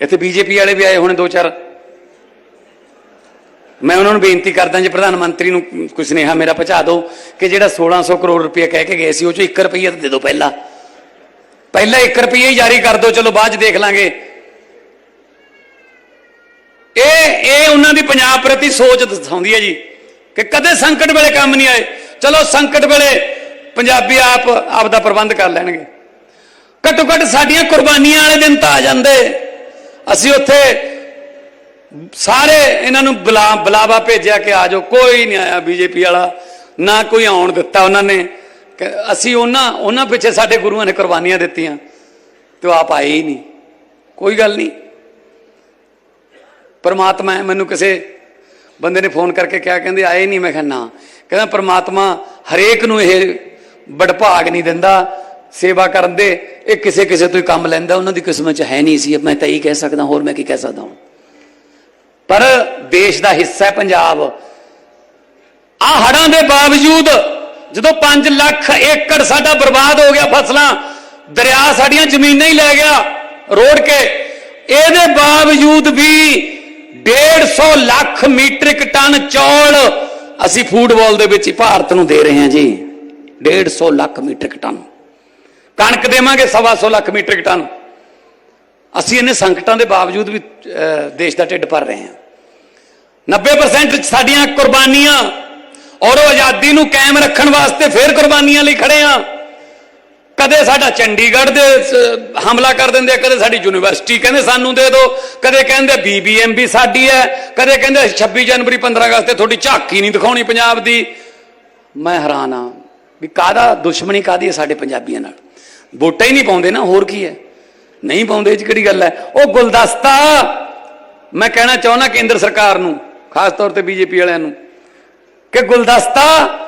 ਇੱਥੇ ਬੀਜੇਪੀ ਵਾਲੇ ਵੀ ਆਏ ਹੋਣੇ ਦੋ ਚਾਰ। ਮੈਂ ਉਹਨਾਂ ਨੂੰ ਬੇਨਤੀ ਕਰਦਾ ਜੇ, ਪ੍ਰਧਾਨ ਮੰਤਰੀ ਨੂੰ ਕੋਈ ਸੁਨੇਹਾ ਮੇਰਾ ਪਹੁੰਚਾ ਦਿਓ ਕਿ ਜਿਹੜਾ 1600 ਕਰੋੜ ਰੁਪਏ ਕਹਿ ਕੇ ਗਏ ਸੀ, ਉਹ ਚੋਂ 1 ਰੁਪਈਆ ਦੇ ਦਿਓ ਪਹਿਲਾਂ। ਪਹਿਲਾਂ 1 ਰੁਪਈਆ ਹੀ ਜਾਰੀ ਕਰ ਦਿਓ, ਚਲੋ ਬਾਅਦ ਚ ਦੇਖ ਲਾਂਗੇ। ਇਹ ਇਹ ਉਹਨਾਂ ਦੀ ਪੰਜਾਬ ਪ੍ਰਤੀ ਸੋਚ ਦਸਾਉਂਦੀ ਹੈ ਜੀ, ਕਿ ਕਦੇ ਸੰਕਟ ਵੇਲੇ ਕੰਮ ਨਹੀਂ ਆਏ। ਚਲੋ ਸੰਕਟ ਵੇਲੇ ਪੰਜਾਬੀ ਆਪ ਆਪ ਦਾ ਪ੍ਰਬੰਧ ਕਰ ਲੈਣਗੇ। ਘੱਟੋ ਘੱਟ ਸਾਡੀਆਂ ਕੁਰਬਾਨੀਆਂ ਵਾਲੇ ਦਿਨ ਤਾਂ ਆ ਜਾਂਦੇ। ਅਸੀਂ ਉੱਥੇ ਸਾਰੇ ਇਹਨਾਂ ਨੂੰ ਬੁਲਾ, ਬੁਲਾਵਾ ਭੇਜਿਆ ਕਿ ਆ ਜਾਓ, ਕੋਈ ਨਹੀਂ ਆਇਆ ਬੀਜੇਪੀ ਵਾਲਾ, ਨਾ ਕੋਈ ਆਉਣ ਦਿੱਤਾ ਉਹਨਾਂ ਨੇ। ਕਿ ਅਸੀਂ ਉਹਨਾਂ ਉਹਨਾਂ ਪਿੱਛੇ ਸਾਡੇ ਗੁਰੂਆਂ ਨੇ ਕੁਰਬਾਨੀਆਂ ਦਿੱਤੀਆਂ, ਤੇ ਉਹ ਆਪ ਆਏ ਹੀ ਨਹੀਂ। ਕੋਈ ਗੱਲ ਨਹੀਂ। ਪਰਮਾਤਮਾ ਮੈਨੂੰ ਕਿਸੇ ਬੰਦੇ ਨੇ ਫੋਨ ਕਰਕੇ ਕਿਹਾ, ਕਹਿੰਦੇ ਆਏ ਨਹੀਂ, ਮੈਂ ਕਿਹਾ ਨਾ। ਕਹਿੰਦਾ ਪਰਮਾਤਮਾ ਹਰੇਕ ਨੂੰ ਇਹ ਬੜਭਾਗ ਨਹੀਂ ਦਿੰਦਾ। ਸੇਵਾ ਕਰਨ ਦੇ, ਇਹ ਕਿਸੇ ਕਿਸੇ ਤੋਂ ਹੀ ਕੰਮ ਲੈਂਦਾ, ਉਹਨਾਂ ਦੀ ਕਿਸਮਤ 'ਚ ਹੈ ਨਹੀਂ ਸੀ। ਮੈਂ ਤਾਂ ਇਹੀ ਕਹਿ ਸਕਦਾ, ਹੋਰ ਮੈਂ ਕੀ ਕਹਿ ਸਕਦਾ ਹਾਂ ਪਰ ਦੇਸ਼ ਦਾ ਹਿੱਸਾ ਹੈ ਪੰਜਾਬ। ਆ ਹੜਾਂ ਦੇ ਬਾਵਜੂਦ ਜਦੋਂ 5 ਲੱਖ ਏਕੜ ਸਾਡਾ ਬਰਬਾਦ ਹੋ ਗਿਆ ਫਸਲਾਂ, ਦਰਿਆ ਸਾਡੀਆਂ ਜ਼ਮੀਨਾਂ ਹੀ ਲੈ ਗਿਆ, ਰੋੜ ਕੇ, ਇਹਦੇ ਬਾਵਜੂਦ ਵੀ 150 ਲੱਖ ਮੀਟ੍ਰਿਕ ਟਨ ਚੌਲ ਅਸੀਂ ਫੂਡਬਾਲ ਦੇ ਵਿੱਚ ਹੀ ਭਾਰਤ ਨੂੰ ਦੇ ਰਹੇ ਹਾਂ ਜੀ। 150 ਲੱਖ ਮੀਟ੍ਰਿਕ ਟਨ। ਕਣਕ ਦੇਵਾਂਗੇ 125 ਲੱਖ ਮੀਟ੍ਰਿਕ ਟਨ ਅਸੀਂ ਇਹਨੇ ਸੰਕਟਾਂ ਦੇ ਬਾਵਜੂਦ ਵੀ ਦੇਸ਼ ਦਾ ਢਿੱਡ ਭਰ ਰਹੇ ਹਾਂ। 90% ਸਾਡੀਆਂ ਕੁਰਬਾਨੀਆਂ ਔਰ ਉਹ ਆਜ਼ਾਦੀ ਨੂੰ ਕਾਇਮ ਰੱਖਣ ਵਾਸਤੇ ਫੇਰ ਕੁਰਬਾਨੀਆਂ ਲਈ ਖੜੇ ਆ ਕਦੇ ਸਾਡਾ ਚੰਡੀਗੜ੍ਹ ਦੇ ਹਮਲਾ ਕਰ ਦਿੰਦੇ ਆ, ਕਦੇ ਸਾਡੀ ਯੂਨੀਵਰਸਿਟੀ ਕਹਿੰਦੇ ਸਾਨੂੰ ਦੇ ਦਿਓ ਕਦੇ ਕਹਿੰਦੇ ਬੀਬੀਐਮ ਵੀ ਸਾਡੀ ਹੈ, ਕਦੇ ਕਹਿੰਦੇ 26 ਜਨਵਰੀ 15 ਅਗਸਤ ਤੇ ਤੁਹਾਡੀ ਝਾਕੀ ਨਹੀਂ ਦਿਖਾਉਣੀ ਪੰਜਾਬ ਦੀ। ਮੈਂ ਹੈਰਾਨ ਆ ਵੀ ਕਾਦਾ ਦੁਸ਼ਮਣੀ ਕਾਦੀ ਹੈ ਸਾਡੇ ਪੰਜਾਬੀਆਂ ਨਾਲ? ਵੋਟਾਂ ਹੀ ਨਹੀਂ ਪਾਉਂਦੇ ਨਾ, ਹੋਰ ਕੀ ਹੈ? ਨਹੀਂ ਪਾਉਂਦੇ, ਇਹ 'ਚ ਕਿਹੜੀ ਗੱਲ ਹੈ? ਉਹ ਗੁਲਦਸਤਾ! ਮੈਂ ਕਹਿਣਾ ਚਾਹੁੰਦਾ ਕੇਂਦਰ ਸਰਕਾਰ ਨੂੰ, ਖਾਸ ਤੌਰ ਤੇ ਬੀਜੇਪੀ ਵਾਲਿਆਂ ਨੂੰ, ਕਿ ਗੁਲਦਸਤਾ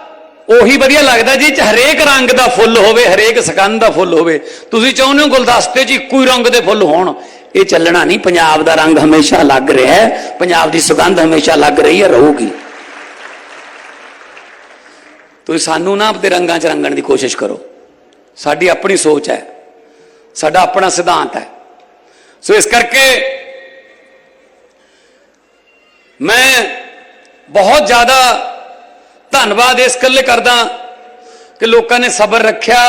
ਉਹੀ ਵਧੀਆ ਲੱਗਦਾ ਜੀ ਚ ਹਰੇਕ ਰੰਗ ਦਾ ਫੁੱਲ ਹੋਵੇ, ਹਰੇਕ ਸਕੰਦ ਦਾ ਫੁੱਲ ਹੋਵੇ। ਤੁਸੀਂ ਚਾਹੁੰਦੇ ਹੋ ਗੁਲਦਸਤੇ 'ਚ ਇੱਕੋ ਹੀ ਰੰਗ ਦੇ ਫੁੱਲ ਹੋਣ? ਇਹ ਚੱਲਣਾ ਨਹੀਂ, ਪੰਜਾਬ ਦਾ ਰੰਗ ਹਮੇਸ਼ਾ ਲੱਗ ਰਿਹਾ ਹੈ, ਪੰਜਾਬ ਦੀ ਸੁਗੰਧ ਹਮੇਸ਼ਾ ਲੱਗ ਰਹੀ ਹੈ, ਰਹੂਗੀ। ਤੁਸੀਂ ਸਾਨੂੰ ਨਾ ਆਪਣੇ ਰੰਗਾਂ 'ਚ ਰੰਗਣ ਦੀ ਕੋਸ਼ਿਸ਼ ਕਰੋ। ਸਾਡੀ ਆਪਣੀ ਸੋਚ ਹੈ, ਸਾਡਾ ਆਪਣਾ ਸਿਧਾਂਤ ਹੈ। ਸੋ ਇਸ ਕਰਕੇ ਮੈਂ ਬਹੁਤ ਜ਼ਿਆਦਾ ਧੰਨਵਾਦ ਇਸ ਕੱਲੇ ਕਰਦਾ ਕਿ ਲੋਕਾਂ ਨੇ ਸਬਰ ਰੱਖਿਆ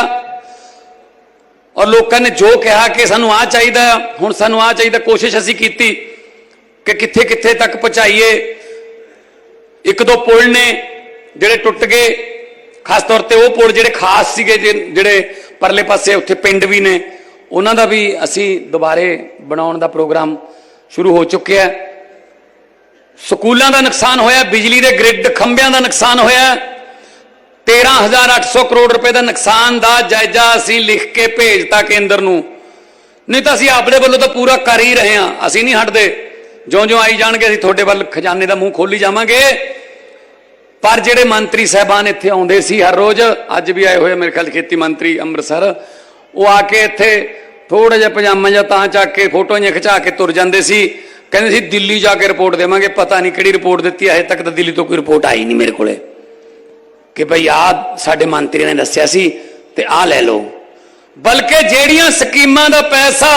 ਔਰ ਲੋਕਾਂ ਨੇ ਜੋ ਕਿਹਾ ਕਿ ਸਾਨੂੰ ਆ ਚਾਹੀਦਾ, ਹੁਣ ਸਾਨੂੰ ਆ ਚਾਹੀਦਾ, ਕੋਸ਼ਿਸ਼ ਅਸੀਂ ਕੀਤੀ ਕਿ ਕਿੱਥੇ ਕਿੱਥੇ ਤੱਕ ਪਹੁੰਚਾਈਏ। ਇੱਕ ਦੋ ਪੁਲ ਨੇ ਜਿਹੜੇ ਟੁੱਟ ਗਏ, ਖਾਸ ਤੌਰ ਤੇ ਉਹ ਪੁਲ ਜਿਹੜੇ ਖਾਸ ਸੀਗੇ ਜਿ- ਜਿਹੜੇ ਪਰਲੇ ਪਾਸੇ ਉੱਥੇ ਪਿੰਡ ਵੀ ਨੇ। ਉਹਨਾਂ ਦਾ ਵੀ ਅਸੀਂ ਦੁਬਾਰੇ ਬਣਾਉਣ ਦਾ ਪ੍ਰੋਗਰਾਮ ਸ਼ੁਰੂ ਹੋ ਚੁੱਕਿਆ ਹੈ। ਸਕੂਲਾਂ ਦਾ ਨੁਕਸਾਨ ਹੋਇਆ, ਬਿਜਲੀ ਦੇ ਗ੍ਰਿਡ ਖੰਭਿਆਂ ਦਾ ਨੁਕਸਾਨ ਹੋਇਆ 13800 ਕਰੋੜ ਰੁਪਏ ਦਾ ਨੁਕਸਾਨ ਦਾ ਜਾਇਜ਼ਾ ਅਸੀਂ ਲਿਖ ਕੇ ਭੇਜਤਾ ਕੇਂਦਰ ਨੂੰ। ਨਹੀਂ ਤਾਂ ਅਸੀਂ ਆਪਣੇ ਵੱਲੋਂ ਤਾਂ ਪੂਰਾ ਕਰ ਹੀ ਰਹੇ ਹਾਂ। ਅਸੀਂ ਨਹੀਂ ਹਟਦੇ। ਜਿਉਂ-ਜਿਉਂ ਆਈ ਜਾਣਗੇ, ਅਸੀਂ ਤੁਹਾਡੇ ਵੱਲ ਖਜ਼ਾਨੇ ਦਾ ਮੂੰਹ ਖੋਲੀ ਜਾਵਾਂਗੇ। ਪਰ ਜਿਹੜੇ ਮੰਤਰੀ ਸਹਿਬਾਨ ਇੱਥੇ ਆਉਂਦੇ ਸੀ ਹਰ ਰੋਜ਼ ਅੱਜ ਵੀ ਆਏ ਹੋਏ ਆ ਮੇਰੇ ਖਿਆਲ ਖੇਤੀ ਮੰਤਰੀ ਅੰਮ੍ਰਿਤਸਰ ਉਹ ਆ ਕੇ ਇੱਥੇ ਥੋੜਾ ਜਿਹਾ ਪਜਾਮਾ ਜਾਂ ਤਾਂ ਚੱਕ ਕੇ ਫੋਟੋਆਂ ਜਿਹੀਆਂ ਖਿਚਾ ਕੇ ਤੁਰ ਜਾਂਦੇ ਸੀ। ਕਹਿੰਦੇ ਸੀ ਦਿੱਲੀ ਜਾ ਕੇ ਰਿਪੋਰਟ ਦੇਵਾਂਗੇ ਪਤਾ ਨਹੀਂ ਕਿਹੜੀ ਰਿਪੋਰਟ ਦਿੱਤੀ ਹੈ, ਹਜੇ ਤੱਕ ਤਾਂ ਦਿੱਲੀ ਤੋਂ ਕੋਈ ਰਿਪੋਰਟ ਆਈ ਨਹੀਂ ਮੇਰੇ ਕੋਲੇ। ਕਿ ਭਈ ਆ ਸਾਡੇ ਮੰਤਰੀ ਨੇ ਦੱਸਿਆ ਸੀ ਤੇ ਆ ਲੈ ਲਓ। ਬਲਕਿ ਜਿਹੜੀਆਂ ਸਕੀਮਾਂ ਦਾ ਪੈਸਾ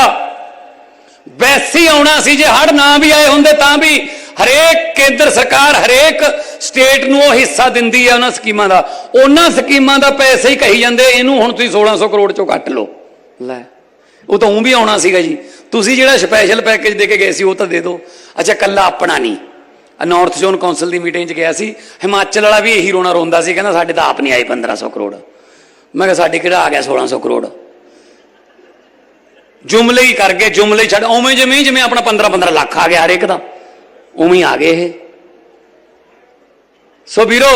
ਵੈਸੀ ਆਉਣਾ ਸੀ ਜੇ ਹੜ ਨਾ ਵੀ ਆਏ ਹੁੰਦੇ ਤਾਂ ਵੀ ਹਰੇਕ ਕੇਂਦਰ ਸਰਕਾਰ ਹਰੇਕ ਸਟੇਟ ਨੂੰ ਉਹ ਹਿੱਸਾ ਦਿੰਦੀ ਹੈ ਉਹਨਾਂ ਸਕੀਮਾਂ ਦਾ। ਉਹਨਾਂ ਸਕੀਮਾਂ ਦਾ ਪੈਸੇ ਹੀ ਕਹੀ ਜਾਂਦੇ, ਇਹਨੂੰ ਹੁਣ ਤੁਸੀਂ 1600 ਕਰੋੜ ਚੋਂ ਕੱਟ ਲਓ। ਲੈ, ਉਹ ਤਾਂ ਉਹ ਵੀ ਆਉਣਾ ਸੀਗਾ ਜੀ। ਤੁਸੀਂ ਜਿਹੜਾ ਸਪੈਸ਼ਲ ਪੈਕੇਜ ਦੇ ਕੇ ਗਏ ਸੀ, ਉਹ ਤਾਂ ਦੇ ਦਿਓ। ਅੱਛਾ ਕੱਲਾ ਆਪਣਾ ਨਹੀਂ। ਨਾਰਥ ਜ਼ੋਨ ਕੌਂਸਲ ਦੀ ਮੀਟਿੰਗ 'ਚ ਗਿਆ ਸੀ। ਹਿਮਾਚਲ ਵਾਲਾ ਵੀ ਇਹੀ ਰੋਣਾ ਰੋਂਦਾ ਸੀ, ਕਹਿੰਦਾ ਸਾਡੇ ਤਾਂ ਆਪ ਨਹੀਂ ਆਏ 1500 ਕਰੋੜ। ਮੈਂ ਕਿਹਾ, ਸਾਡੇ ਕਿਹੜਾ ਆ ਗਿਆ 1600 ਕਰੋੜ? ਜੁਮਲੇ ਹੀ ਕਰ ਗਏ, ਜੁਮਲੇ ਛੱਡ ਉਵੇਂ ਜਿਵੇਂ ਜਿਵੇਂ ਆਪਣਾ 15 15 ਲੱਖ ਆ ਗਿਆ ਹਰੇਕ ਦਾ। ਉਵੇਂ ਆ ਗਏ ਇਹ। ਸੋ ਵੀਰੋ,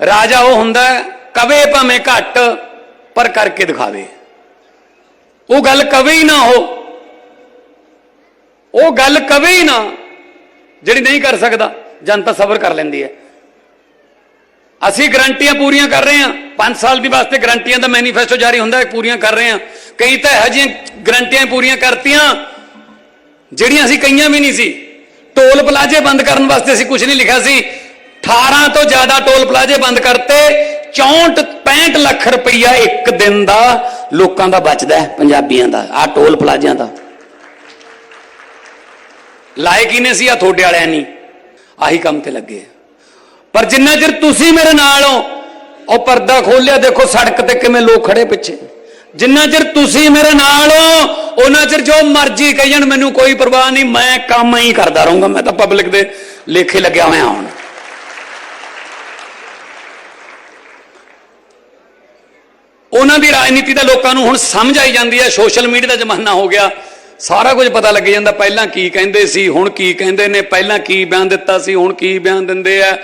ਰਾਜਾ ਉਹ ਹੁੰਦਾ ਕਵੇ ਭਾਵੇਂ ਘੱਟ, ਪਰ ਕਰਕੇ ਦਿਖਾਵੇ। ਉਹ ਗੱਲ ਕਵੇ ਹੀ ਨਾ ਹੋ ਉਹ ਗੱਲ ਕਵੇ ਹੀ ਨਾ, ਜਿਹੜੀ ਨਹੀਂ ਕਰ ਸਕਦਾ, ਜਨਤਾ ਸਬਰ ਕਰ ਲੈਂਦੀ ਹੈ। ਅਸੀਂ ਗਰੰਟੀਆਂ ਪੂਰੀਆਂ ਕਰ ਰਹੇ ਹਾਂ। 5 ਸਾਲ ਦੀ ਵਾਸਤੇ ਗਰੰਟੀਆਂ ਦਾ ਮੈਨੀਫੈਸਟੋ ਜਾਰੀ ਹੁੰਦਾ ਹੈ, ਪੂਰੀਆਂ ਕਰ ਰਹੇ ਹਾਂ। ਕਈ ਤਾਂ ਇਹੋ ਜਿਹੀਆਂ ਗਰੰਟੀਆਂ ਪੂਰੀਆਂ ਕਰਤੀਆਂ ਜਿਹੜੀਆਂ ਅਸੀਂ ਕਈਆਂ ਵੀ ਨਹੀਂ ਸੀ, ਟੋਲ ਪਲਾਜ਼ੇ ਬੰਦ ਕਰਨ ਵਾਸਤੇ ਅਸੀਂ ਕੁਝ ਨਹੀਂ ਲਿਖਿਆ ਸੀ। 18 ਤੋਂ ਜ਼ਿਆਦਾ ਟੋਲ ਪਲਾਜ਼ੇ ਬੰਦ ਕਰਤੇ 64 65 ਲੱਖ ਰੁਪਈਆ ਇੱਕ ਦਿਨ ਦਾ ਲੋਕਾਂ ਦਾ ਬਚਦਾ ਹੈ, ਪੰਜਾਬੀਆਂ ਦਾ ਆ ਟੋਲ ਪਲਾਜ਼ਿਆਂ ਦਾ। ਲਾਇਕ ਹੀ ਨੇ ਸੀ ਆ ਤੁਹਾਡੇ ਵਾਲਿਆਂ ਨਹੀਂ ਆਹੀ ਕੰਮ ਤੇ ਲੱਗੇ ਪਰ ਜਿੰਨਾ ਚਿਰ ਤੁਸੀਂ ਮੇਰੇ ਨਾਲ ਹੋ, ਉਹ ਪਰਦਾ ਖੋਲਿਆ ਦੇਖੋ ਸੜਕ ਤੇ ਕਿਵੇਂ ਲੋਕ ਖੜੇ ਪਿੱਛੇ। ਜਿੰਨਾ ਚਿਰ ਤੁਸੀਂ ਮੇਰੇ ਨਾਲ ਹੋ, ਉਹਨਾਂ ਚਿਰ ਜੋ ਮਰਜ਼ੀ ਕਹੀ ਜਾਣ ਮੈਨੂੰ ਕੋਈ ਪਰਵਾਹ ਨਹੀਂ, ਮੈਂ ਕੰਮ ਹੀ ਕਰਦਾ ਰਹੂੰਗਾ। ਮੈਂ ਤਾਂ ਪਬਲਿਕ ਦੇ ਲੇਖੇ ਲੱਗਿਆ ਹੋਇਆ ਹੁਣ। ਉਹਨਾਂ ਦੀ ਰਾਜਨੀਤੀ ਤਾਂ ਲੋਕਾਂ ਨੂੰ ਹੁਣ ਸਮਝ ਆਈ ਜਾਂਦੀ ਹੈ। ਸੋਸ਼ਲ ਮੀਡੀਆ ਦਾ ਜ਼ਮਾਨਾ ਹੋ ਗਿਆ। ਸਾਰਾ ਕੁਝ ਪਤਾ ਲੱਗ ਜਾਂਦਾ, ਪਹਿਲਾਂ ਕੀ ਕਹਿੰਦੇ ਸੀ, ਹੁਣ ਕੀ ਕਹਿੰਦੇ ਨੇ, ਪਹਿਲਾਂ ਕੀ ਬਿਆਨ ਦਿੱਤਾ ਸੀ, ਹੁਣ ਕੀ ਬਿਆਨ ਦਿੰਦੇ ਆ।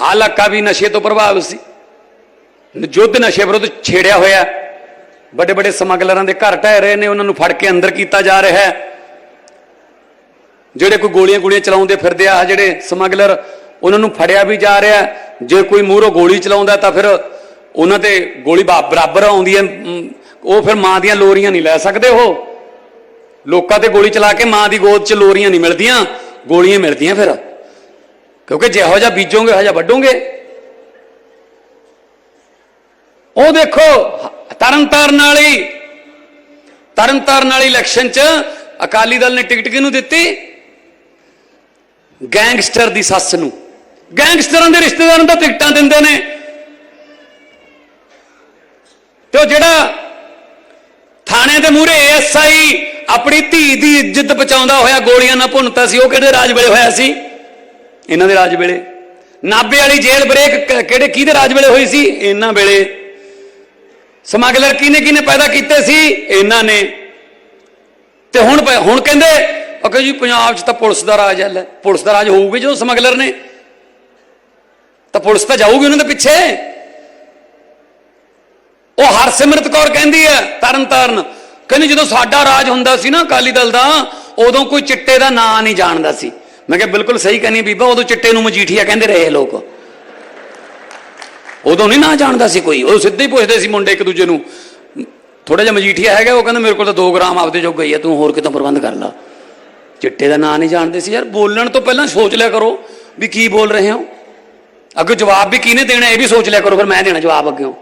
ਆਹ ਇਲਾਕਾ ਵੀ ਨਸ਼ੇ ਤੋਂ ਪ੍ਰਭਾਵਿਤ ਸੀ। ਯੁੱਧ ਨਸ਼ੇ ਵਿਰੁੱਧ ਛੇੜਿਆ ਹੋਇਆ। ਵੱਡੇ ਵੱਡੇ ਸਮਗਲਰਾਂ ਦੇ ਘਰ ਢਹਿ ਰਹੇ ਨੇ, ਉਹਨਾਂ ਨੂੰ ਫੜ ਕੇ ਅੰਦਰ ਕੀਤਾ ਜਾ ਰਿਹਾ ਹੈ। ਜਿਹੜੇ ਕੋਈ ਗੋਲੀਆਂ ਗੋਲੀਆਂ ਚਲਾਉਂਦੇ ਫਿਰਦੇ ਆ, ਆਹ ਜਿਹੜੇ ਸਮਗਲਰ, ਉਹਨਾਂ ਨੂੰ ਫੜਿਆ ਵੀ ਜਾ ਰਿਹਾ ਜੇ ਕੋਈ ਮੂਹਰੋਂ ਗੋਲੀ ਚਲਾਉਂਦਾ ਤਾਂ ਫਿਰ ਉਹਨਾਂ ਤੇ ਗੋਲੀ ਬਰਾਬਰ ਆਉਂਦੀ ਹੈ। ਉਹ ਫਿਰ ਮਾਂ ਦੀਆਂ ਲੋਰੀਆਂ ਨਹੀਂ ਲੈ ਸਕਦੇ ਉਹ। ਲੋਕਾਂ ਤੇ ਗੋਲੀ ਚਲਾ ਕੇ ਮਾਂ ਦੀ ਗੋਦ 'ਚ ਲੋਰੀਆਂ ਨਹੀਂ ਮਿਲਦੀਆਂ, ਗੋਲੀਆਂ ਮਿਲਦੀਆਂ ਫਿਰ। ਕਿਉਂਕਿ ਜਿਹੋ ਜਿਹਾ ਬੀਜੋਗੇ ਜਿਹਾ ਵੱਢੋਗੇ। ਉਹ ਦੇਖੋ ਤਰਨਤਾਰਨ ਵਾਲੀ ਤਰਨਤਾਰਨ ਵਾਲੀ ਇਲੈਕਸ਼ਨ 'ਚ ਅਕਾਲੀ ਦਲ ਨੇ ਟਿਕਟ ਕਿਹਨੂੰ ਦਿੱਤੀ? ਗੈਂਗਸਟਰ ਦੀ ਸੱਸ ਨੂੰ। ਗੈਂਗਸਟਰਾਂ ਦੇ ਰਿਸ਼ਤੇਦਾਰਾਂ ਦਾ ਟਿਕਟਾਂ ਦਿੰਦੇ ਨੇ। ਤੇ ਉਹ ਜਿਹੜਾ ਥਾਣੇ ਦੇ ਮੂਹਰੇ ਐਸਆਈ ਆਪਣੀ ਧੀ ਦੀ ਇੱਜ਼ਤ ਬਚਾਉਂਦਾ ਹੋਇਆ ਗੋਲੀਆਂ ਨਾਲ ਭੁੰਨਤਾ ਸੀ, ਉਹ ਕਿਹੜੇ ਰਾਜ ਵੇਲੇ ਹੋਇਆ ਸੀ? ਇਹਨਾਂ ਦੇ ਰਾਜ ਵੇਲੇ। ਨਾਬੇ ਵਾਲੀ ਜੇਲ੍ਹ ਬ੍ਰੇਕ ਕਿਹੜੇ, ਕਿਹਦੇ ਰਾਜ ਵੇਲੇ ਹੋਈ ਸੀ? ਇਹਨਾਂ ਵੇਲੇ। ਸਮਗਲਰ ਕਿਹਨੇ ਕਿਹਨੇ ਪੈਦਾ ਕੀਤੇ ਸੀ? ਇਹਨਾਂ ਨੇ। ਤੇ ਹੁਣ ਪ- ਹੁਣ ਕਹਿੰਦੇ, ਉਹ ਕਹਿੰਦੇ ਜੀ ਪੰਜਾਬ 'ਚ ਤਾਂ ਪੁਲਿਸ ਦਾ ਰਾਜ ਹੈ, ਲੈ, ਪੁਲਿਸ ਦਾ ਰਾਜ ਹੋਊਗਾ ਜਦੋਂ ਸਮਗਲਰ ਨੇ। ਤਾਂ ਪੁਲਿਸ ਤਾਂ ਜਾਊਗੀ ਉਹਨਾਂ ਦੇ ਪਿੱਛੇ। ਉਹ ਹਰਸਿਮਰਤ ਕੌਰ ਕਹਿੰਦੀ ਹੈ ਤਰਨ ਤਾਰਨ ਕਹਿੰਦੀ ਜਦੋਂ ਸਾਡਾ ਰਾਜ ਹੁੰਦਾ ਸੀ ਨਾ ਅਕਾਲੀ ਦਲ ਦਾ, ਉਦੋਂ ਕੋਈ ਚਿੱਟੇ ਦਾ ਨਾਂ ਨਹੀਂ ਜਾਣਦਾ ਸੀ। ਮੈਂ ਕਿਹਾ ਬਿਲਕੁਲ ਸਹੀ ਕਹਿੰਦੀ ਬੀਬਾ, ਉਦੋਂ ਚਿੱਟੇ ਨੂੰ ਮਜੀਠੀਆ ਕਹਿੰਦੇ ਰਹੇ ਲੋਕ। ਉਦੋਂ ਨਹੀਂ ਨਾ ਜਾਣਦਾ ਸੀ ਕੋਈ। ਉਹ ਸਿੱਧੇ ਹੀ ਪੁੱਛਦੇ ਸੀ ਮੁੰਡੇ ਇੱਕ ਦੂਜੇ ਨੂੰ ਥੋੜਾ ਜਿਹਾ ਮਜੀਠੀਆ ਹੈਗਾ ਉਹ? ਕਹਿੰਦਾ, ਮੇਰੇ ਕੋਲ ਤਾਂ 2 ਗ੍ਰਾਮ ਆਪਦੇ ਜੋਗਾ ਹੀ ਹੈ ਤੂੰ ਹੋਰ ਕਿਤੋਂ ਪ੍ਰਬੰਧ ਕਰ ਲਾ। ਚਿੱਟੇ ਦਾ ਨਾਂ ਨਹੀਂ ਜਾਣਦੇ ਸੀ। ਯਾਰ, ਬੋਲਣ ਤੋਂ ਪਹਿਲਾਂ ਸੋਚ ਲਿਆ ਕਰੋ ਵੀ ਕੀ ਬੋਲ ਰਹੇ ਹੋ। ਅੱਗੇ ਜਵਾਬ ਵੀ ਕਿਹਨੇ ਦੇਣਾ, ਇਹ ਵੀ ਸੋਚ ਲਿਆ ਕਰੋ, ਫਿਰ ਮੈਂ ਦੇਣਾ ਜਵਾਬ ਅੱਗੇ।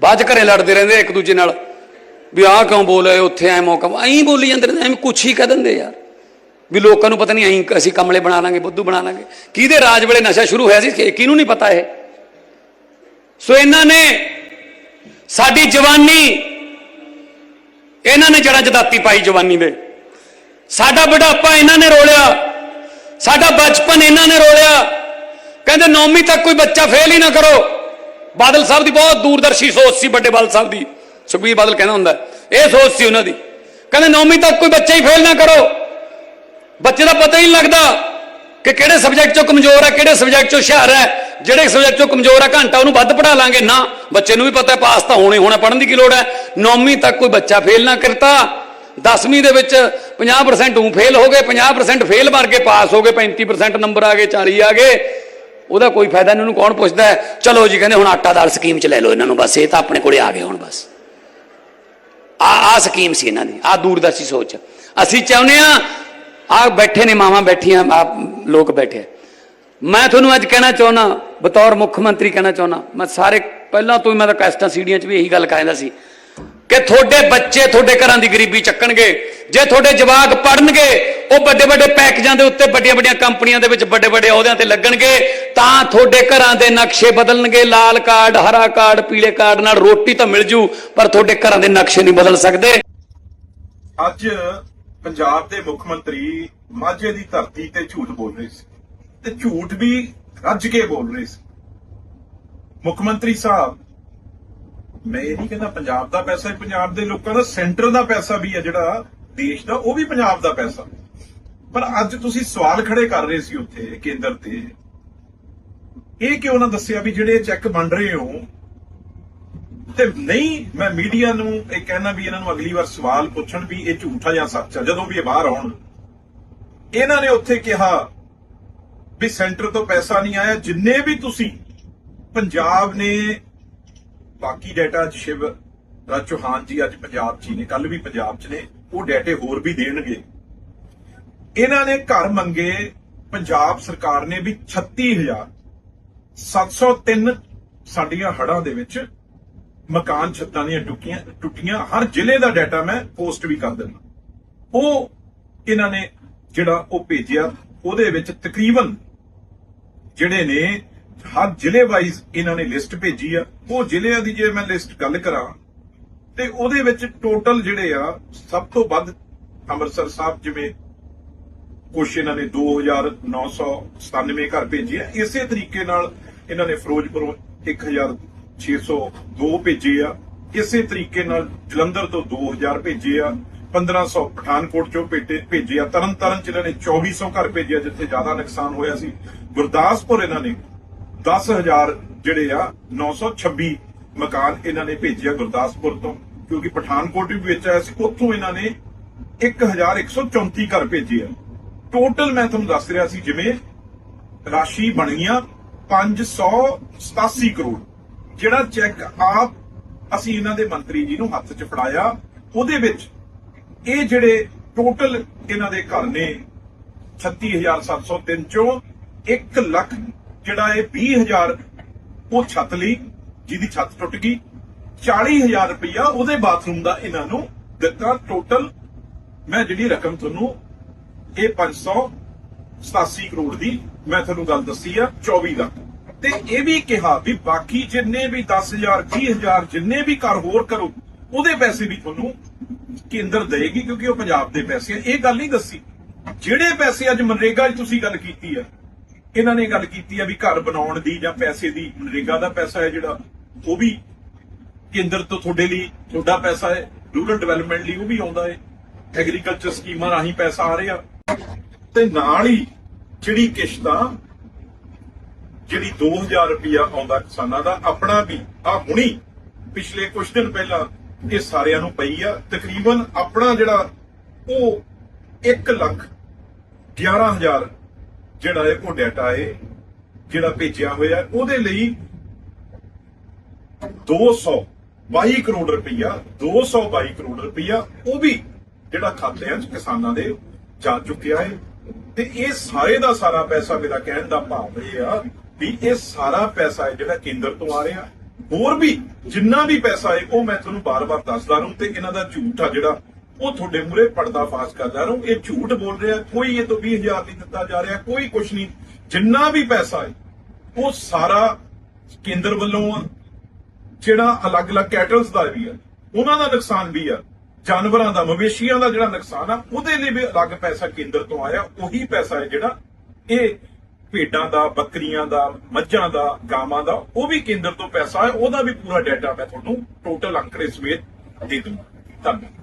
ਬਾਅਦ ਚ ਘਰੇ ਲੜਦੇ ਰਹਿੰਦੇ ਇੱਕ ਦੂਜੇ ਨਾਲ, ਵੀ ਆਹ ਕਿਉਂ ਬੋਲੇ ਉੱਥੇ ਐ ਮੌਕਾ ਐਂ ਬੋਲੀ ਜਾਂਦੇ ਰਹਿੰਦੇ, ਐਵੇਂ ਕੁਛ ਹੀ ਕਹਿ ਦਿੰਦੇ ਯਾਰ। ਵੀ ਲੋਕਾਂ ਨੂੰ ਪਤਾ ਨਹੀਂ ਐਂ ਅਸੀਂ ਕਮਲੇ ਬਣਾ ਲਾਂਗੇ, ਬੁੱਧੂ ਬਣਾ ਲਾਂਗੇ। ਕਿਹਦੇ ਰਾਜ ਵੇਲੇ ਨਸ਼ਾ ਸ਼ੁਰੂ ਹੋਇਆ ਸੀ ਕਿਹਨੂੰ ਨਹੀਂ ਪਤਾ ਇਹ? ਸੋ ਇਹਨਾਂ ਨੇ ਸਾਡੀ ਜਵਾਨੀ, ਇਹਨਾਂ ਨੇ ਜੜਾ ਜਦਾਤੀ ਪਾਈ ਜਵਾਨੀ ਦੇ। ਸਾਡਾ ਬੁਢਾਪਾ ਇਹਨਾਂ ਨੇ ਰੋਲਿਆ, ਸਾਡਾ ਬਚਪਨ ਇਹਨਾਂ ਨੇ ਰੋਲਿਆ। ਕਹਿੰਦੇ ਨੌਵੀਂ ਤੱਕ ਕੋਈ ਬੱਚਾ ਫੇਲ ਹੀ ਨਾ ਕਰੋ। ਬਾਦਲ ਸਾਹਿਬ ਦੀ ਬਹੁਤ ਦੂਰਦਰਸ਼ੀ ਸੋਚ ਸੀ ਵੱਡੇ ਬਾਦਲ ਸਾਹਿਬ ਦੀ। ਸੁਖਬੀਰ ਬਾਦਲ ਕਹਿੰਦਾ ਹੁੰਦਾ, ਇਹ ਸੋਚ ਸੀ ਉਹਨਾਂ ਦੀ। ਕਹਿੰਦੇ ਨੌਵੀਂ ਤੱਕ ਕੋਈ ਬੱਚਾ ਹੀ ਫੇਲ ਨਾ ਕਰੋ। ਬੱਚੇ ਦਾ ਪਤਾ ਹੀ ਨਹੀਂ ਲੱਗਦਾ ਕਿ ਕਿਹੜੇ ਸਬਜੈਕਟ ਚੋਂ ਕਮਜ਼ੋਰ ਹੈ, ਕਿਹੜੇ ਸਬਜੈਕਟ ਚੋਂ ਹੁਸ਼ਿਆਰ ਹੈ। ਜਿਹੜੇ ਸਬਜੈਕਟ ਚੋਂ ਕਮਜ਼ੋਰ ਹੈ ਘੰਟਾ ਉਹਨੂੰ ਵੱਧ ਪੜਾ ਲਾਂਗੇ। ਨਾ, ਬੱਚੇ ਨੂੰ ਵੀ ਪਤਾ ਹੈ, ਪਾਸ ਤਾਂ ਹੋਣੇ, ਹੋਣਾ ਪੜਨ ਦੀ ਕੀ ਲੋੜ ਹੈ? ਨੌਵੀਂ ਤੱਕ ਕੋਈ ਬੱਚਾ ਫੇਲ ਨਾ ਕਰਤਾ। 10ਵੀਂ ਦੇ ਵਿੱਚ 50% ਉਹ ਫੇਲ ਹੋ ਗਏ 50% ਫੇਲ ਮਾਰ ਕੇ ਪਾਸ ਹੋ ਗਏ 35% ਨੰਬਰ ਆ ਗਏ 40 ਆ ਗਏ। ਉਹਦਾ ਕੋਈ ਫਾਇਦਾ ਨਹੀਂ, ਉਹਨੂੰ ਕੌਣ ਪੁੱਛਦਾ ਹੈ? ਚਲੋ ਜੀ, ਕਹਿੰਦੇ ਹੁਣ ਆਟਾ ਦਾਲ ਸਕੀਮ ਚ ਲੈ ਲਓ ਇਹਨਾਂ ਨੂੰ ਬਸ, ਇਹ ਤਾਂ ਆਪਣੇ ਕੋਲੇ ਆ ਗਏ ਹੁਣ ਬਸ। ਆ ਆ ਸਕੀਮ ਸੀ ਇਹਨਾਂ ਦੀ, ਆ ਦੂਰਦਰਸ਼ੀ ਸੋਚ। ਅਸੀਂ ਚਾਹੁੰਦੇ ਆ ਆ ਬੈਠੇ ਨੇ ਮਾਵਾਂ ਬੈਠੀਆਂ, ਆ ਲੋਕ ਬੈਠੇ। ਮੈਂ ਤੁਹਾਨੂੰ ਅੱਜ ਕਹਿਣਾ ਚਾਹੁੰਦਾ ਬਤੌਰ ਮੁੱਖ ਮੰਤਰੀ ਕਹਿਣਾ ਚਾਹੁੰਦਾ, ਮੈਂ ਸਾਰੇ ਪਹਿਲਾਂ ਤੋਂ ਹੀ ਮੈਂ ਤਾਂ ਕੈਸਟਾਂ ਸੀੜੀਆਂ 'ਚ ਵੀ ਇਹੀ ਗੱਲ ਕਹਿੰਦਾ ਸੀ ਕਿ ਤੁਹਾਡੇ ਬੱਚੇ ਤੁਹਾਡੇ ਘਰਾਂ ਦੀ ਗਰੀਬੀ ਚੱਕਣਗੇ, ਜੇ ਤੁਹਾਡੇ ਜਵਾਕ ਪੜਨਗੇ ਉਹ ਵੱਡੇ ਵੱਡੇ ਪੈਕੇਜਾਂ ਦੇ ਉੱਤੇ ਵੱਡੀਆਂ ਵੱਡੀਆਂ ਕੰਪਨੀਆਂ ਦੇ ਵਿੱਚ ਵੱਡੇ ਵੱਡੇ ਅਹੁਦਿਆਂ ਤੇ ਲੱਗਣਗੇ, ਤਾਂ ਤੁਹਾਡੇ ਘਰਾਂ ਦੇ ਨਕਸ਼ੇ ਬਦਲਣਗੇ, ਲਾਲ ਕਾਰਡ, ਹਰਾ ਕਾਰਡ, ਪੀਲੇ ਕਾਰਡ ਨਾਲ ਰੋਟੀ ਤਾਂ ਮਿਲ ਜੂ, ਪਰ ਤੁਹਾਡੇ ਘਰਾਂ ਦੇ ਨਕਸ਼ੇ ਨਹੀਂ ਬਦਲ ਸਕਦੇ। ਅੱਜ ਪੰਜਾਬ ਦੇ ਮੁੱਖ ਮੰਤਰੀ ਮਾਝੇ ਦੀ ਧਰਤੀ ਤੇ ਝੂਠ ਬੋਲ ਰਹੇ ਸੀ। ਤੇ ਝੂਠ ਵੀ ਰੱਜ ਕੇ ਬੋਲ ਰਹੇ ਸੀ? ਮੁੱਖ ਮੰਤਰੀ ਸਾਹਿਬ, ਮੈਂ ਇਹ ਨਹੀਂ ਕਹਿੰਦਾ ਪੰਜਾਬ ਦਾ ਪੈਸਾ ਹੀ, ਪੰਜਾਬ ਦੇ ਲੋਕਾਂ ਦਾ ਸੈਂਟਰ ਦਾ ਪੈਸਾ ਵੀ ਹੈ ਜਿਹੜਾ ਦੇਸ਼ ਦਾ, ਉਹ ਵੀ ਪੰਜਾਬ ਦਾ ਪੈਸਾ। ਪਰ ਅੱਜ ਤੁਸੀਂ ਸਵਾਲ ਖੜੇ ਕਰ ਰਹੇ ਸੀ ਉੱਥੇ ਕੇਂਦਰ ਤੇ। ਇਹ ਕਿਉਂ ਨਾ ਦੱਸਿਆ ਵੀ ਜਿਹੜੇ ਚੈੱਕ ਬਣ ਰਹੇ ਹੋ? ਤੇ ਨਹੀਂ, ਮੈਂ ਮੀਡੀਆ ਨੂੰ ਇਹ ਕਹਿਣਾ ਵੀ ਇਹਨਾਂ ਨੂੰ ਅਗਲੀ ਵਾਰ ਸਵਾਲ ਪੁੱਛਣ ਵੀ ਇਹ ਝੂਠਾ ਜਾਂ ਸੱਚ ਆ, ਜਦੋਂ ਵੀ ਇਹ ਬਾਹਰ ਆਉਣ। ਇਹਨਾਂ ਨੇ ਉੱਥੇ ਕਿਹਾ ਵੀ ਸੈਂਟਰ ਤੋਂ ਪੈਸਾ ਨਹੀਂ ਆਇਆ, ਜਿੰਨੇ ਵੀ ਤੁਸੀਂ ਪੰਜਾਬ ਨੇ, ਬਾਕੀ ਡਾਟਾ ਸ਼ਿਵ, ਰਾਜ ਚੌਹਾਨ ਜੀ ਅੱਜ ਪੰਜਾਬ 'ਚ ਹੀ ਨੇ ਕੱਲ ਵੀ ਪੰਜਾਬ 'ਚ ਨੇ, ਉਹ ਡਾਟੇ ਹੋਰ ਵੀ ਦੇਣਗੇ। ਇਹਨਾਂ ਨੇ ਘਰ ਮੰਗੇ, ਪੰਜਾਬ ਸਰਕਾਰ ਨੇ ਵੀ 36000 703 ਸਾਡੀਆਂ ਹੜਾਂ ਦੇ ਵਿੱਚ ਮਕਾਨ ਛੱਤਾਂ ਦੀਆਂ ਟੁੱਟੀਆਂ ਟੁੱਟੀਆਂ, ਹਰ ਜ਼ਿਲ੍ਹੇ ਦਾ ਡਾਟਾ ਮੈਂ ਪੋਸਟ ਵੀ ਕਰ ਦਿੰਦਾ। ਉਹ ਇਹਨਾਂ ਨੇ ਜਿਹੜਾ ਉਹ ਭੇਜਿਆ, ਉਹਦੇ ਵਿੱਚ ਤਕਰੀਬਨ ਜਿਹੜੇ ਨੇ, ਹਰ ਜ਼ਿਲ੍ਹੇ ਵਾਈਜ਼ ਇਹਨਾਂ ਨੇ ਲਿਸਟ ਭੇਜੀ ਆ। ਉਹ ਜ਼ਿਲ੍ਹਿਆਂ ਦੀ ਜੇ ਮੈਂ ਲਿਸਟ ਗੱਲ ਕਰਾਂ, ਤੇ ਉਹਦੇ ਵਿੱਚ ਟੋਟਲ ਜਿਹੜੇ ਆ, ਸਭ ਤੋਂ ਵੱਧ ਅੰਮ੍ਰਿਤਸਰ ਸਾਹਿਬ ਜਿਵੇਂ ਕੁਛ ਇਹਨਾਂ ਨੇ 2997 ਘਰ ਭੇਜੇ ਆ। ਇਸੇ ਤਰੀਕੇ ਨਾਲ ਇਹਨਾਂ ਨੇ ਫਿਰੋਜ਼ਪੁਰੋਂ 1602 ਭੇਜੇ ਆ। ਇਸੇ ਤਰੀਕੇ ਨਾਲ ਜਲੰਧਰ ਤੋਂ 2000 ਭੇਜੇ ਆ। 1500 ਪਠਾਨਕੋਟ ਚੋਂ ਭੇਟੇ ਭੇਜੇ ਆ ਤਰਨਤਾਰਨ ਚ ਇਹਨਾਂ ਨੇ 2400 ਘਰ ਭੇਜਿਆ, ਜਿੱਥੇ ਜ਼ਿਆਦਾ ਨੁਕਸਾਨ ਹੋਇਆ ਸੀ। ਗੁਰਦਾਸਪੁਰ ਇਹਨਾਂ ਨੇ 10000 ਜਿਹੜੇ ਆ 926 ਮਕਾਨ ਇਹਨਾਂ ਨੇ ਭੇਜਿਆ ਗੁਰਦਾਸਪੁਰ ਤੋਂ, ਕਿਉਂਕਿ ਪਠਾਨਕੋਟ ਵੀ ਵਿੱਚ ਆਇਆ ਸੀ, ਉੱਥੋਂ ਇਹਨਾਂ ਨੇ 1134 ਘਰ ਭੇਜੇ ਆ। ਟੋਟਲ ਮੈਂ ਤੁਹਾਨੂੰ ਦੱਸ ਰਿਹਾ ਸੀ, ਜਿਵੇਂ ਰਾਸ਼ੀ ਬਣੀਆਂ 587 ਕਰੋੜ। ਜਿਹੜਾ ਚੈੱਕ ਆਪ ਅਸੀਂ ਇਹਨਾਂ ਦੇ ਮੰਤਰੀ ਜੀ ਨੂੰ ਹੱਥ 'ਚ ਫੜਾਇਆ, ਉਹਦੇ ਵਿੱਚ ਇਹ ਜਿਹੜੇ ਟੋਟਲ ਇਹਨਾਂ ਦੇ ਘਰ ਨੇ 36703 ਚੋਂ 1 ਲੱਖ ਜਿਹੜਾ ਇਹ 20000 ਉਹ ਛੱਤ ਲਈ, ਜਿਹਦੀ ਛੱਤ ਟੁੱਟ ਗਈ 40000 ਰੁਪਇਆ ਉਹਦੇ ਬਾਥਰੂਮ ਦਾ ਇਹਨਾਂ ਨੂੰ ਦਿੱਤਾ ਟੋਟਲ। ਮੈਂ ਜਿਹੜੀ ਰਕਮ ਤੁਹਾਨੂੰ ਇਹ 587 ਕਰੋੜ ਦੀ ਮੈਂ ਤੁਹਾਨੂੰ ਗੱਲ ਦੱਸੀ ਆ 24 ਲੱਖ। ਤੇ ਇਹ ਵੀ ਕਿਹਾ ਵੀ ਬਾਕੀ ਜਿੰਨੇ ਵੀ 10000 20000 ਜਿੰਨੇ ਵੀ ਘਰ ਹੋਰ ਕਰੋ, ਉਹਦੇ ਪੈਸੇ ਵੀ ਤੁਹਾਨੂੰ ਕੇਂਦਰ ਦੇਗੀ ਕਿਉਂਕਿ ਉਹ ਪੰਜਾਬ ਦੇ ਪੈਸੇ ਆ। ਇਹ ਗੱਲ ਨਹੀਂ ਦੱਸੀ। ਜਿਹੜੇ ਪੈਸੇ ਅੱਜ ਮਨਰੇਗਾ 'ਚ ਤੁਸੀਂ ਗੱਲ ਕੀਤੀ ਆ, ਇਹਨਾਂ ਨੇ ਗੱਲ ਕੀਤੀ ਆ ਵੀ ਘਰ ਬਣਾਉਣ ਦੀ ਜਾਂ ਪੈਸੇ ਦੀ। ਮਨਰੇਗਾ ਦਾ ਪੈਸਾ ਹੈ ਜਿਹੜਾ, ਉਹ ਵੀ ਕੇਂਦਰ ਤੋਂ ਤੁਹਾਡੇ ਲਈ ਤੁਹਾਡਾ ਪੈਸਾ ਹੈ ਰੂਰਲ ਡਿਵੈਲਪਮੈਂਟ ਲਈ ਉਹ ਵੀ ਆਉਂਦਾ ਹੈ। ਐਗਰੀਕਲਚਰ ਸਕੀਮਾਂ ਰਾਹੀਂ ਪੈਸਾ ਆ ਰਿਹਾ। ਤੇ ਨਾਲ ਹੀ ਜਿਹੜੀ ਕਿਸ਼ਤਾਂ ਜਿਹੜੀ 2000 ਰੁਪਇਆ ਆਉਂਦਾ ਕਿਸਾਨਾਂ ਦਾ, ਆਪਣਾ ਵੀ ਆ ਹੁਣੀ, ਪਿਛਲੇ ਕੁਝ ਦਿਨ ਪਹਿਲਾਂ ਇਹ ਸਾਰਿਆਂ ਨੂੰ ਪਈ ਆ। ਤਕਰੀਬਨ ਆਪਣਾ ਜਿਹੜਾ ਉਹ 1 ਲੱਖ 11000 ਜਿਹੜਾ ਹੈ ਉਹ ਡਾਟਾ ਹੈ ਜਿਹੜਾ ਭੇਜਿਆ ਹੋਇਆ, ਉਹਦੇ ਲਈ 222 ਕਰੋੜ ਰੁਪਈਆ 222 ਕਰੋੜ ਰੁਪਈਆ ਉਹ ਵੀ ਜਿਹੜਾ ਖਾਤਿਆਂ 'ਚ ਕਿਸਾਨਾਂ ਦੇ ਜਾ ਚੁੱਕਿਆ ਹੈ। ਤੇ ਇਹ ਸਾਰੇ ਦਾ ਸਾਰਾ ਪੈਸਾ ਮੇਰਾ ਕਹਿਣ ਦਾ ਭਾਵ ਇਹ ਆ ਵੀ ਇਹ ਸਾਰਾ ਪੈਸਾ ਜਿਹੜਾ ਕੇਂਦਰ ਤੋਂ ਆ ਰਿਹਾ। ਹੋਰ ਵੀ ਜਿੰਨਾ ਵੀ ਪੈਸਾ ਹੈ ਉਹ ਮੈਂ ਤੁਹਾਨੂੰ ਬਾਰ-ਬਾਰ ਦੱਸਦਾ ਰਹੂੰ ਤੇ ਇਹਨਾਂ ਦਾ ਝੂਠ ਆ ਜਿਹੜਾ, ਉਹ ਤੁਹਾਡੇ ਮੂਰੇ ਪਰਦਾਫਾਸ਼ ਕਰਦਾ ਰਹੂੰ। ਇਹ ਝੂਠ ਬੋਲ ਰਿਹਾ, ਕੋਈ ਇਹ ਤੋਂ 20000 ਨਹੀਂ ਦਿੱਤਾ ਜਾ ਰਿਹਾ, ਕੋਈ ਕੁਝ ਨਹੀਂ। ਜਿੰਨਾ ਵੀ ਪੈਸਾ ਹੈ ਉਹ ਸਾਰਾ ਕੇਂਦਰ ਵੱਲੋਂ ਆ, ਜਿਹੜਾ ਅਲੱਗ-ਅਲੱਗ ਕੈਟਲਸ ਦਾ ਵੀ ਆ, ਉਹਨਾਂ ਦਾ ਨੁਕਸਾਨ ਵੀ ਆ, ਜਾਨਵਰਾਂ ਦਾ, ਮਵੇਸ਼ੀਆਂ ਦਾ ਜਿਹੜਾ ਨੁਕਸਾਨ ਆ, ਉਹਦੇ ਲਈ ਵੀ ਅਲੱਗ ਪੈਸਾ ਕੇਂਦਰ ਤੋਂ ਆਇਆ, ਉਹੀ ਪੈਸਾ ਹੈ ਜਿਹੜਾ ਇਹ ਭੇਡਾਂ ਦਾ, ਬੱਕਰੀਆਂ ਦਾ, ਮੱਝਾਂ ਦਾ, ਗਾਵਾਂ ਦਾ, ਉਹ ਵੀ ਕੇਂਦਰ ਤੋਂ ਪੈਸਾ ਹੈ, ਉਹਦਾ ਵੀ ਪੂਰਾ ਡਾਟਾ ਮੈਂ ਤੁਹਾਨੂੰ ਟੋਟਲ ਅੰਕੜੇ ਸਮੇਤ ਦੇ ਦੂੰਗਾ। ਧੰਨਵਾਦ।